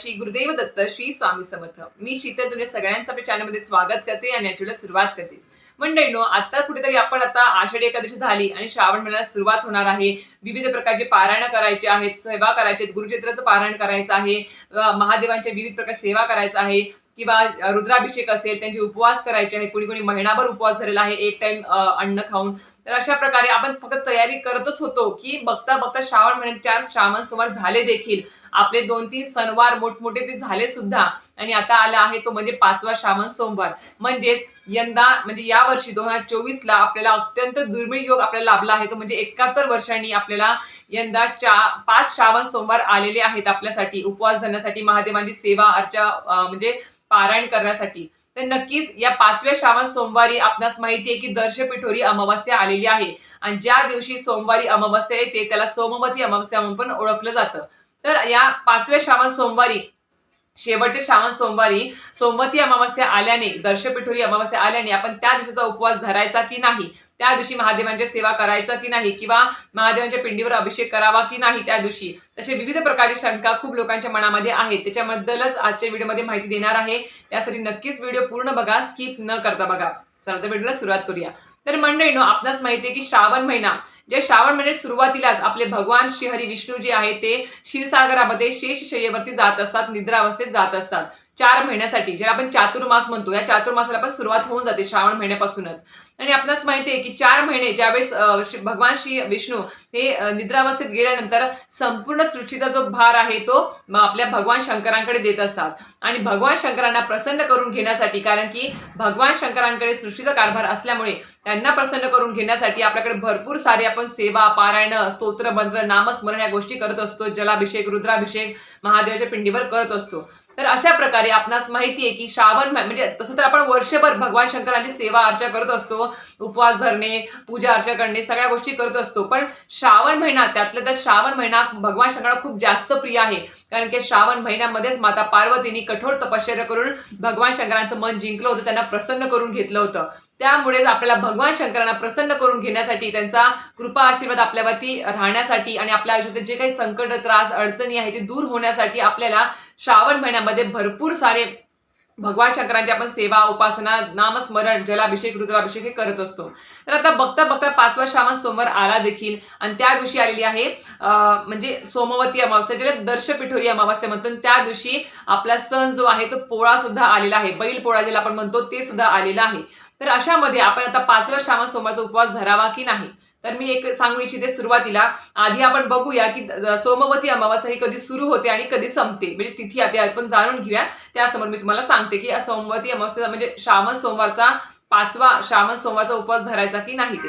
श्री गुरुदेव दत्त श्री स्वामी समर्थ. मी शीतल तुमच्या सगळ्यांचं आपल्या चॅनलमध्ये स्वागत करते आणि याची सुरुवात करते. मंडळीनो आता कुठेतरी आपण आता आषाढी एकादशी झाली आणि श्रावण महिन्याला सुरुवात होणार आहे. विविध प्रकारचे पारायण करायचे आहेत सेवा करायचे आहेत गुरुचित्राचं पारायण करायचं आहे महादेवांच्या विविध प्रकार सेवा करायचं आहे किंवा रुद्राभिषेक असेल त्यांचे उपवास करायचे आहेत कोणी कोणी महिनाभर उपवास धरलेला आहे एक टाइम अन्न खाऊन. तर अशा प्रकारे आपण फक्त तयारी करतच होतो की बघता बघता श्रावण म्हणजे चार श्रावण सोमवार झाले देखील. आपले दोन तीन सणवार मोठमोठे ते झाले सुद्धा. आणि आता आला आहे तो म्हणजे पाचवा श्रावण सोमवार. म्हणजेच यंदा म्हणजे या वर्षी दोन हजार चोवीस ला आपल्याला अत्यंत दुर्मिळ योग आपल्याला लाभला आहे. तो म्हणजे एकाहत्तर वर्षांनी आपल्याला यंदा चा पाच श्रावण सोमवार आलेले आहेत आपल्यासाठी. उपवास धरण्यासाठी महादेवांची सेवा अर्चा म्हणजे पारायण करण्यासाठी. तर नक्कीच या पाचव्या श्रावण सोमवारी आपणास माहिती आहे की दर्श पिठोरी अमावस्या आलेली आहे. आणि ज्या दिवशी सोमवारी अमावस्या येते त्याला सोमवती अमावस्या म्हणून पण ओळखलं जातं. तर या पाचव्या श्रावण सोमवारी शेवटच्या श्रावण सोमवारी सोमवती अमावस्या आल्याने दर्श पिठोरी अमावस्या आल्याने आपण त्या दिवसाचा उपवास धरायचा की नाही? त्या दिवशी महादेवांच्या सेवा करायचा की नाही किंवा महादेवांच्या पिंडीवर अभिषेक करावा की नाही त्या दिवशी तसे विविध प्रकारची शंका खूप लोकांच्या मनामध्ये आहेत. त्याच्याबद्दलच आजच्या व्हिडिओमध्ये माहिती देणार आहे. त्यासाठी नक्कीच व्हिडिओ पूर्ण बघा स्किप न करता बघा. चला तर व्हिडिओला सुरुवात करूया. तर मंडळीनो आपणास माहिती आहे की श्रावण महिना जे श्रावण महिन्यात सुरुवातीलाच आपले भगवान श्री हरी विष्णू जे आहे ते क्षीरसागरामध्ये शेषशय्येवरती जात असतात निद्रावस्थेत जात असतात. चार महिन्यासाठी ज्याला आपण चातुर्मास म्हणतो या चातुर्मासाला पण सुरुवात होऊन जाते श्रावण महिन्यापासूनच. आणि आपणास माहिती आहे की चार महिने ज्यावेळेस भगवान श्री विष्णू हे निद्रावस्थेत गेल्यानंतर संपूर्ण सृष्टीचा जो भार आहे तो आपल्या भगवान शंकरांकडे देत असतात. आणि भगवान शंकरांना प्रसन्न करून घेण्यासाठी कारण की भगवान शंकरांकडे सृष्टीचा कारभार असल्यामुळे त्यांना प्रसन्न करून घेण्यासाठी आपल्याकडे भरपूर सारे आपण सेवा पारायण स्तोत्र मंत्र नामस्मरण या गोष्टी करत असतो. जलाभिषेक रुद्राभिषेक महादेवाच्या पिंडीवर करत असतो. तर अशा प्रकारे आपणास माहिती आहे की श्रावण म्हणजे तसं तर आपण वर्षभर भगवान शंकरांची सेवा अर्चा करत असतो उपवास धरणे पूजा अर्चा करणे सगळ्या गोष्टी करत असतो. पण श्रावण महिना त्यातल्या त्यात श्रावण महिना भगवान शंकराला खूप जास्त प्रिय आहे. कारण की श्रावण महिन्यामध्येच माता पार्वतीने कठोर तपश्चर्या करून भगवान शंकरांचं मन जिंकलं होतं त्यांना प्रसन्न करून घेतलं होतं. त्यामुळेच आपल्याला भगवान शंकरांना प्रसन्न करून घेण्यासाठी त्यांचा कृपा आशीर्वाद आपल्यावरती राहण्यासाठी आणि आपल्या आयुष्यात जे काही संकट त्रास अडचणी आहे ते दूर होण्यासाठी आपल्याला श्रावण महिन्यामध्ये भरपूर सारे भगवान शंकरांची आपण सेवा उपासना नामस्मरण जलाभिषेक रुद्राभिषेक हे करत असतो. तर आता बघता बघता पाचवा श्रावण सोमवार आला देखील आणि त्या दिवशी आलेली आहे म्हणजे सोमवती अमावस्या ज्याला दर्श पिठोरी अमावस्या म्हणतो. आणि त्या दिवशी आपला सण जो आहे तो पोळा सुद्धा आलेला आहे. बैल पोळा ज्याला आपण म्हणतो ते सुद्धा आलेला आहे. तर अशामध्ये आपण आता पाचव्या श्रावण सोमवारचा उपवास धरावा की नाही? तर मी एक सांगू इच्छिते सुरुवातीला. आधी आपण बघूया की सोमवती अमावास्या ही कधी सुरू होते आणि कधी संपते. म्हणजे तिथी आधी आपण जाणून घेऊया. त्यासमोर मी तुम्हाला सांगते की सोमवती अमावस्या म्हणजे श्रावण सोमवारचा पाचवा श्रावण सोमवारचा उपवास धरायचा की नाही ते.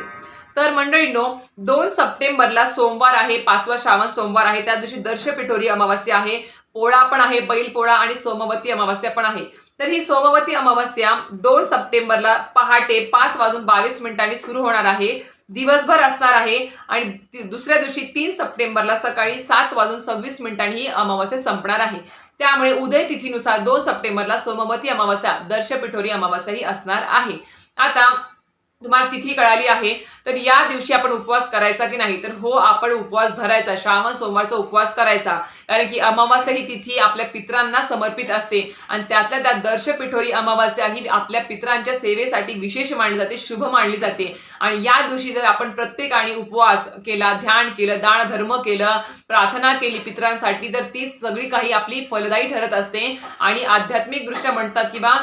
तर मंडळींनो दोन सप्टेंबरला सोमवार आहे पाचवा श्रावण सोमवार आहे. त्या दिवशी दर्श पिठोरी आहे. पोळा पण आहे बैल पोळा आणि सोमवती अमावस्या पण आहे. तर ही सोमवती अमावस्या दोन सप्टेंबरला पहाटे पाच वाजून बावीस मिनिटांनी सुरू होणार आहे. दिवसभर असणार आहे आणि दुसऱ्या दिवशी तीन सप्टेंबरला सकाळी सात वाजून सव्वीस मिनिटांनी ही अमावस्या संपणार आहे. त्यामुळे उदय तिथीनुसार दोन सप्टेंबरला सोमवती अमावस्या दर्श पिठोरी असणार आहे. आता तुम्हाला तिथी कळाली आहे तर या दिवशी आपण उपवास करायचा की नाही? तर हो आपण उपवास धरायचा श्रावण सोमवारचा उपवास करायचा. कारण की अमावास्या ही तिथी आपल्या पित्रांना समर्पित असते. आणि त्यातल्या त्यात दर्श पिठोरी अमावास्या ही आपल्या पित्रांच्या सेवेसाठी विशेष मानली जाते शुभ मानली जाते. आणि या दिवशी जर आपण प्रत्येकाने उपवास केला ध्यान केलं दान धर्म केलं प्रार्थना केली पित्रांसाठी तर ती सगळी काही आपली फलदायी ठरत असते. आणि आध्यात्मिकदृष्ट्या म्हणतात किंवा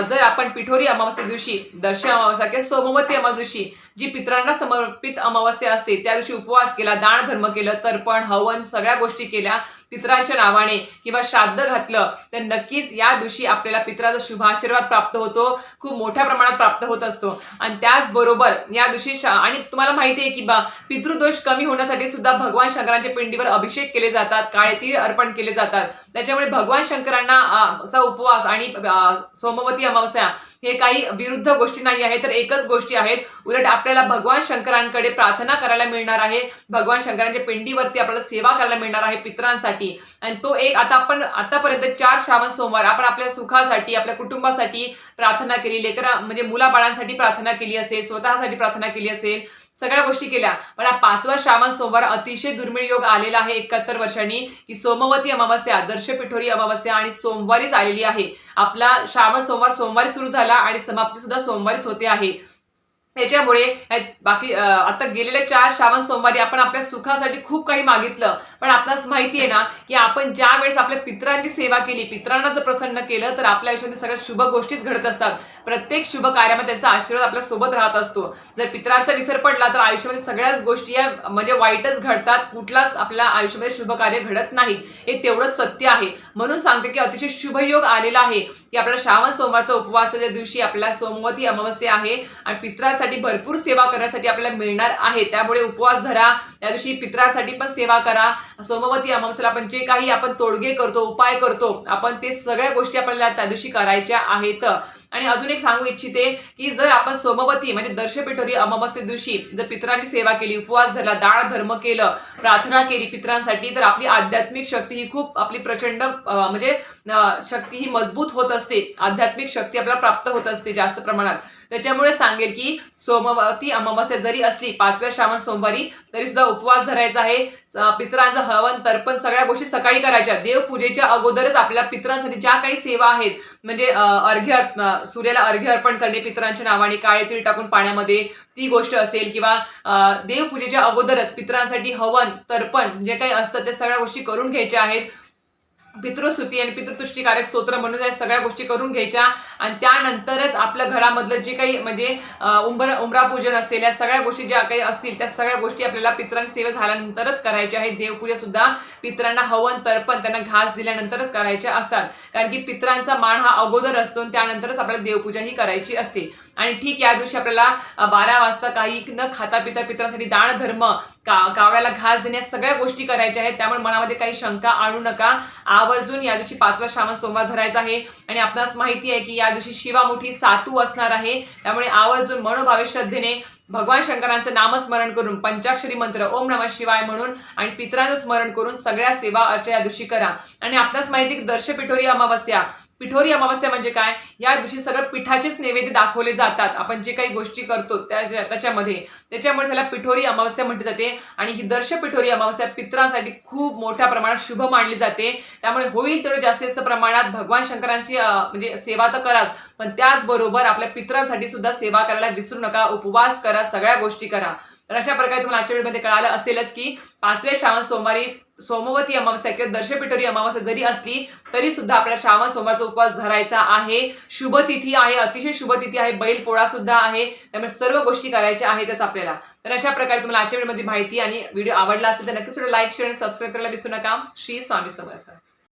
जर आपण पिठोरी अमावास्या दिवशी दर्श अमावास्या किंवा सोमवती अमावस्या दिवशी जी पितरांना समर्पित अमावस्या असते त्या दिवशी उपवास केला दान धर्म केलं तर्पण हवन सगळ्या गोष्टी केल्या. पित्रांच्या नावाने किंवा श्राद्ध घातलं तर नक्कीच या दिवशी आपल्याला पित्राचा शुभाशीर्वाद प्राप्त होतो. खूप मोठ्या प्रमाणात प्राप्त होत असतो. आणि त्याचबरोबर या दिवशी आणि तुम्हाला माहिती आहे की बा पितृदोष कमी होण्यासाठी सुद्धा भगवान शंकरांच्या पिंडीवर अभिषेक केले जातात काळे तीळ अर्पण केले जातात. त्याच्यामुळे भगवान शंकरांना असा चा उपवास आणि सोमवती अमावस्या हे काही विरुद्ध गोष्टी नाही आहेत तर एकच गोष्टी आहेत. उलट आपल्याला भगवान शंकरांकडे प्रार्थना करायला मिळणार आहे. भगवान शंकरांच्या पिंडीवरती आपल्याला सेवा करायला मिळणार आहे पित्रांसाठी. आणि तो एक आता आपण आतापर्यंत चार श्रावण सोमवार आपण आपल्या सुखासाठी आपल्या कुटुंबासाठी प्रार्थना केली लेकरा म्हणजे मुलाबाळांसाठी प्रार्थना केली असेल स्वतःसाठी प्रार्थना केली असेल सगळ्या गोष्टी केल्या. पण हा पाचवा श्रावण सोमवार अतिशय दुर्मिळ योग आलेला आहे एकाहत्तर वर्षांनी. की सोमवती अमावस्या दर्श पिठोरी अमावस्या आणि सोमवारीच आलेली आहे. आपला श्रावण सोमवार सोमवारी सुरू झाला आणि समाप्ती सुद्धा सोमवारीच होते आहे. त्याच्यामुळे बाकी आता गेलेल्या चार श्रावण सोमवारी आपण आपल्या सुखासाठी खूप काही मागितलं. पण आपणास माहिती आहे ना की आपण ज्या वेळेस आपल्या पित्रांची सेवा केली पित्रांना जर प्रसन्न केलं तर आपल्या आयुष्यात सगळ्या शुभ गोष्टीच घडत असतात. प्रत्येक शुभ कार्यामध्ये त्यांचा आशीर्वाद आपल्यासोबत राहत असतो. जर पित्राचा विसर पडला तर आयुष्यामध्ये सगळ्याच गोष्टी या म्हणजे वाईटच घडतात. कुठलाच आपल्या आयुष्यामध्ये शुभ कार्य घडत नाही. हे तेवढंच सत्य आहे. म्हणून सांगते की अतिशय शुभयोग आलेला आहे की आपला श्रावण सोमवारचा उपवासाच्या दिवशी आपल्या सोमवती अमावस्या आहे आणि पित्रासाठी भरपूर सेवा करण्यासाठी आपल्याला मिळणार आहे. त्यामुळे उपवास धरा त्या दिवशी पित्रासाठी पण सेवा करा. सोमवती अमावस्याला आपण जे काही आपण तोडगे करतो उपाय करतो आपण ते सगळ्या गोष्टी आपल्याला त्या दिवशी करायच्या आहेत. आणि अजून एक सांगू इच्छिते की जर आपण सोमवती म्हणजे दर्शपिठोरी अमावस्ये दिवशी जर पित्रांची सेवा केली उपवास धरला दान धर्म केलं प्रार्थना केली पित्रांसाठी तर आपली आध्यात्मिक शक्ती ही खूप आपली प्रचंड म्हणजे शक्ती ही मजबूत होत असते. आध्यात्मिक शक्ती आपल्याला प्राप्त होत असते जास्त प्रमाणात. त्याच्यामुळे सांगेल की सोमवती अमावस्या जरी असली पाचव्या श्रावण सोमवारी तरी सुद्धा उपवास धरायचा आहे. पितरांचं हवन तर्पण सगळ्या गोष्टी सकाळी करायच्या. देवपूजेच्या अगोदरच आपल्या पितरांसाठी ज्या काही सेवा आहेत म्हणजे अर्घ्य सूर्याला अर्घ्य अर्पण करणे पितरांच्या नावाने काळे तीळ टाकून पाण्यामध्ये ती गोष्ट असेल किंवा देवपूजेच्या अगोदरच पितरांसाठी हवन तर्पण जे काही असतं ते सगळ्या गोष्टी करून घ्यायच्या आहेत. पितृस्तुती आणि पितृतुष्टीकारक स्तोत्र म्हणून या सगळ्या गोष्टी करून घ्यायच्या. आणि त्यानंतरच आपल्या घरामधलं जे काही म्हणजे उंबर उमरापूजन असेल या सगळ्या गोष्टी ज्या काही असतील त्या सगळ्या गोष्टी आपल्याला पित्रांची सेवा झाल्यानंतरच करायच्या आहेत. देवपूजा सुद्धा पितरांना हवन तर्पण त्यांना घास दिल्यानंतरच करायच्या असतात. कारण की पितरांचा मान हा अगोदर असतो आणि त्यानंतरच आपल्याला देवपूजा ही करायची असते. आणि ठीक या दिवशी आपल्याला बारा वाजता काही न खाता पिता पित्रांसाठी दान धर्म का कावळ्याला घास देण्या सगळ्या गोष्टी करायच्या आहेत. त्यामुळे मनामध्ये काही शंका आणू नका. आवर्जून या दिवशी पाचवा श्रावण सोमवार धरायचा आहे. आणि आपणास माहिती आहे की या दिवशी शिवामुठी सातू असणार आहे. त्यामुळे आवर्जून मनोभावे श्रद्धेने भगवान शंकरांचं नामस्मरण करून पंचाक्षरी मंत्र ओम नमः शिवाय म्हणून आणि पितरांचं स्मरण करून सगळ्या सेवा अर्चा या दिवशी करा. आणि आपणास माहिती दर्शपिठोरी की दर्श पिठोरी अमावस्या पिठोरी अमावस्या म्हणजे काय? या दिवशी सगळं पिठाचेच नैवेद्य दाखवले जातात. आपण जे काही गोष्टी करतो त्या त्याच्यामध्ये. त्याच्यामुळे त्याला पिठोरी अमावस्या म्हटली जाते आणि ही दर्श पिठोरी अमावस्या पित्रांसाठी खूप मोठ्या प्रमाणात शुभ मानली जाते. त्यामुळे होईल तेवढं जास्तीत जास्त प्रमाणात भगवान शंकरांची म्हणजे सेवा तर कराच पण त्याचबरोबर आपल्या पित्रांसाठी सुद्धा सेवा करायला विसरू नका उपवास करा सगळ्या गोष्टी करा. तर अशा प्रकारे तुम्हाला आजच्या व्हिडिओमध्ये कळालं असेलच की पाचव्या श्रावण सोमवारी सोमवती अमावस्या किंवा दर्शपिठोरी अमावस्या जरी असली तरी सुद्धा आपल्या श्रावण सोमवारचा उपवास धरायचा आहे. शुभ तिथी आहे अतिशय शुभ तिथी आहे बैल पोळा सुद्धा आहे. त्यामुळे सर्व गोष्टी करायच्या आहेतच आपल्याला. तर अशा प्रकारे तुम्हाला आजच्या व्हिडिओमध्ये माहिती आणि व्हिडिओ आवडला असेल तर नक्कीच लाईक शेअर आणि सबस्क्राईब करायला विसरू नका. श्री स्वामी समर्थ.